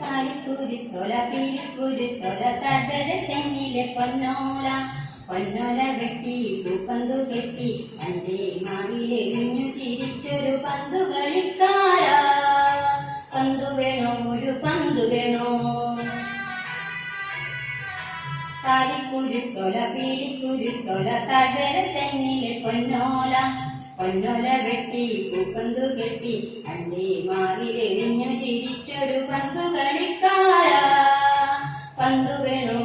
താലിക്കുരുത്തൊല തടര തെങ്ങിലെ പൊന്നോല. പൊന്നോല വെട്ടി പൂപ്പന്തു കെട്ടി അഞ്ചേ മാറിലെറിഞ്ഞു ചിരിച്ചൊരു പന്തു കളിക്കാര. പന്തു വേണോ ഒരു പന്തു വേണോ? താലിക്കുരുത്തൊല പീലിക്കുരുത്തൊല തടര തെങ്ങിലെ പൊന്നോല. പൊന്നോല വെട്ടി പൂപ്പന്തു കെട്ടി അഞ്ചേ മാറിലെറിഞ്ഞു ചിരിച്ചൊരു പന്തു കളിക്കാര പന്തു വേണോ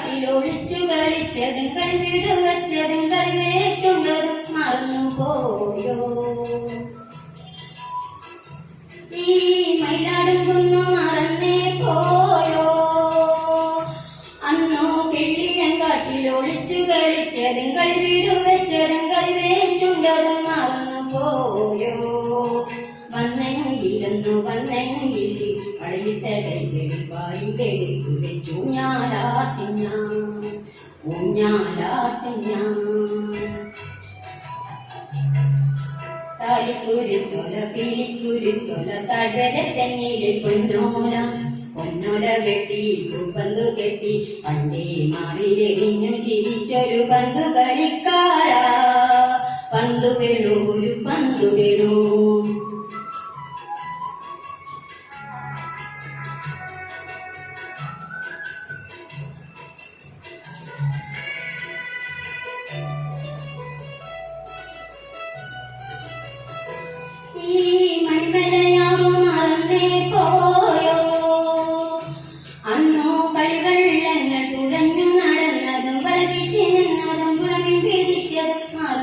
ഒളിച്ചു കളിച്ചതും കളിവിടു വച്ചതും കറിവേച്ചുണ്ടതും മറന്നു പോയോ ഈ മൈലാടുകുന്ന് മറന്നേ പോയോ? അന്നോ കിള്ളിയങ്കാട്ടിൽ ഒളിച്ചു കളിച്ചതും കളിവിടു വെച്ചതും കറിവേച്ചുണ്ടതും മറന്നു പോയോ വന്നെങ്കിലെന്നു വന്നെങ്കിലി പഴയിട്ട കൈകളി വായികളി ഞാൻ ഞാലാട്ടിഞ്ഞ തൊല താലിക്കുരുത്തൊല പിലിക്കുരുത്തൊല തടര തന്നിലെ പൊന്നോല പൊന്നോല വെട്ടി പന്തു കെട്ടി പണ്ടേ മാറിലെറിഞ്ഞു ചിരിച്ചൊരു പന്തു കളിക്കാര പന്തു വേണു ഒരു പന്തു വേണു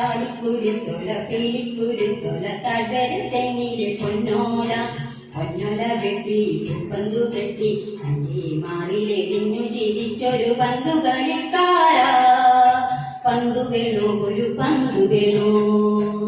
താലിക്കുരുത്തൊല പീലിക്കുരുത്തൊല തടര തെങ്ങിലെ പൊന്നോല. പൊന്നോല വെട്ടി പന്തു കെട്ടി അഞ്ചി മാറിലെ തിന്നു ചിരിച്ചൊരു പന്തു കളിക്കാര. പന്തു വേണോ ഒരു പന്തു വേണോ?